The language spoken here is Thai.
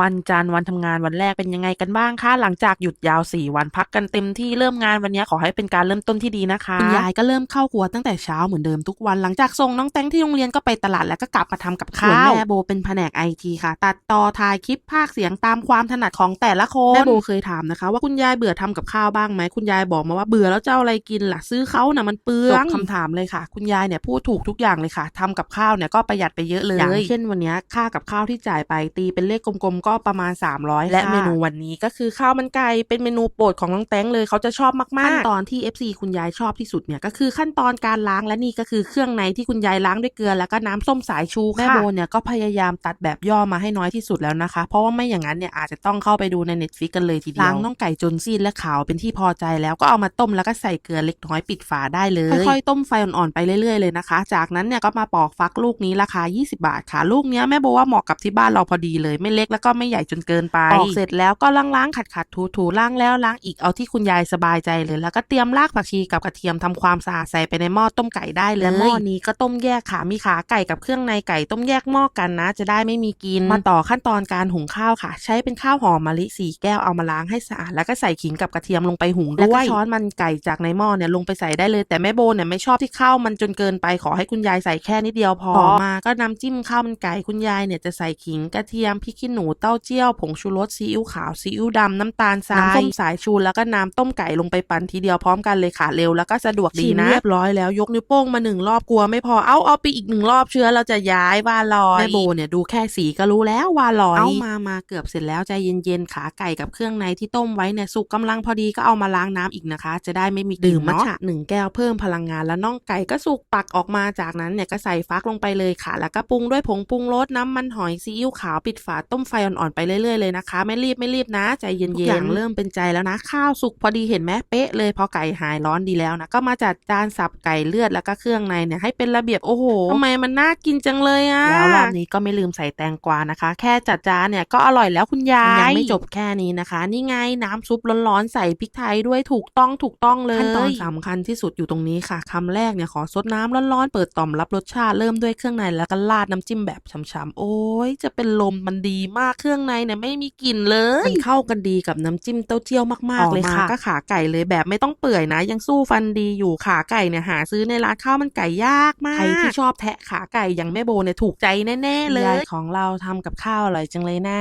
วันจันทร์วันทำงานวันแรกเป็นยังไงกันบ้างคะหลังจากหยุดยาว 4 วันพักกันเต็มที่เริ่มงานวันนี้ขอให้เป็นการเริ่มต้นที่ดีนะคะคุณยายก็เริ่มเข้าครัวตั้งแต่เช้าเหมือนเดิมทุกวันหลังจากส่งน้องแตงที่โรงเรียนก็ไปตลาดแล้วก็กลับมาทำกับข้าวส่วนแม่แม่โบเป็นแผนกไอทีค่ะ ตัดต่อถ่ายคลิปภาคเสียงตามความถนัดของแต่ละคนแม่โบเคยถามนะคะ ว่าคุณยายเบื่อทำกับข้าวบ้างไหมคุณยายบอกมาว่าเบื่อแล้วจะเอาอะไรกินล่ะซื้อเขาน่ะมันเปลืองคำถามเลยค่ะ คุณยายเนี่ยพูดถูกทุกอย่างเลยค่ะทำกับข้าวเนี่ยก็ประหยัดไปเยอะเลยอย่างเช่นวันเนี้ยค่ากับข้าวที่จ่ายไปตีเป็นเลขกลมๆก็ประมาณ 300 และเมนูวันนี้ก็คือข้าวมันไก่เป็นเมนูโปรดของน้องแตงเลยเขาจะชอบมากๆขั้นตอนที่ FC คุณยายชอบที่สุดเนี่ยก็คือขั้นตอนการล้างและนี่ก็คือเครื่องในที่คุณยายล้างด้วยเกลือแล้วก็น้ำส้มสายชูค่ะแม่โบเนี่ยก็พยายามตัดแบบย่อมาให้น้อยที่สุดแล้วนะคะ เพราะว่าไม่อย่างนั้นเนี่ยอาจจะต้องเข้าไปดูใน Netflix กันเลยทีเดียวล้างน้องไก่จนซีดและขาวเป็นที่พอใจแล้วก็เอามาต้มแล้วก็ใส่เกลือเล็กน้อยปิดฝาได้เลยค่อยๆต้มไฟอ่อนๆไปเรื่อยๆเลยนะคะ จากนั้นเนี่ยก็มาปอกฟักลูกนี้ราคา 20 บาทค่ะลูกเนี้ยแม่โบว่าเหมาะกับที่บ้านเราพอดีเลยไม่เล็กแล้วก็ไม่ใหญ่จนเกินไปปอกเสร็จแล้วก็ล้างๆขัดๆถูๆล้างแล้วล้างอีกเอาที่คุณยายสบายใจเลย แล้วก็เตรียมรากผักชีกับกระเทียมทำความสะอาดใส่ไปในหม้อต้มไก่ได้เลยและหม้อนี้ก็ต้มแยกค่ะมีขาไก่กับเครื่องในไก่ต้มแยกหม้อกันนะ จะได้ไม่มีกินมาต่อขั้นตอนการหุงข้าวค่ะ ใช้เป็นข้าวหอมมะลิสี่แก้วเอามาล้างให้สะอาดแล้วก็ใส่ขิงกับกระเทียมลงไปหุงด้วยแล้วก็ช้อนมันไก่จากในหม้อเนี่ยลงไปใส่ได้เลย แต่แม่โบเนี่ยไม่ชอบที่ข้าวมันจนเกินไปขอให้คุณยายใส่แค่นิดเดียวพอต่อมาก็น้ำจิ้มข้าวมันไก่คุณยายเนี่ยจะใส่ขิงกระเทียมพริกขี้หนูเต้าเจี้ยว ผงชูรสซีอิ๊วขาวซีอิ๊วดำน้ำตาลทรายน้ำส้มสายชูแล้วก็น้ำต้มไก่ลงไปปั่นทีเดียวพร้อมกันเลยค่ะเร็วแล้วก็สะดวกดีนะเรียบร้อยแล้วยกนิ้วโป้งมาหนึ่งรอบกลัวไม่พอเอาเอาไปอีกหนึ่งรอบเชื้อเราจะย้ายว่าลอยแม่โบเนี่ยดูแค่สีก็รู้แล้วว่าลอยเอามามาเกือบเสร็จแล้วใจเย็นๆขาไก่กับเครื่องในที่ต้มไว้เนี่ยสุกกำลังพอดีก็เอามาล้างน้ำอีกนะคะ จะได้ไม่มีกลิ่นดื่มมัทฉะหนึ่งแก้วเพิ่มพลังงานแล้วน่องไก่ก็สุกตักออกมาจากนั้นเนี่ยก็ใส่ฟักลงไปเลยค่ะ แล้วก็ปรุงด้วยผงปรุงรสน้ำมันหอยซีอิ๊วขาวปิดฝาต้มไฟอ่อนๆไปเรื่อยๆเลยนะคะ ไม่รีบไม่รีบนะ ใจเย็นๆทุกอย่างเริ่มเป็นใจแล้วนะ ข้าวสุกพอดีเห็นไหมเป๊ะเลยพอไก่หายร้อนดีแล้วนะก็มาจัดจานสับไก่เลือดแล้วก็เครื่องในเนี่ยให้เป็นระเบียบโอ้โหทำไมมันน่ากินจังเลยอะแล้วรอบนี้ก็ไม่ลืมใส่แตงกวานะคะ แค่จัดจานเนี่ยก็อร่อยแล้วคุณยายยังไม่จบแค่นี้นะคะ นี่ไงน้ำซุปร้อนๆใส่พริกไทยด้วยถูกต้องถูกต้องเลยขั้นตอนสำคัญที่สุดอยู่ตรงนี้ค่ะคำแรกเนี่ยขอซดน้ำร้อนๆเปิดต่อมรับรสชาติเริ่มด้วยเครื่องในแล้วก็ราดน้ำจิ้มแบบฉ่ำๆโอ้ยจะเป็นลมมันดีมากเครื่องในเนี่ยไม่มีกลิ่นเลย มันเข้ากันดีกับน้ำจิ้มเต้าเจี้ยวมากๆเลยค่ะก็ขาไก่เลยแบบไม่ต้องเปื่อยนะ ยังสู้ฟันดีอยู่ขาไก่เนี่ยหาซื้อในร้านข้าวมันไก่ยากมาก ใครที่ชอบแทะขาไก่อย่างแม่โบเนี่ยถูกใจแน่ ๆ เลยยายของเราทำกับข้าวอร่อยจังเลยนะ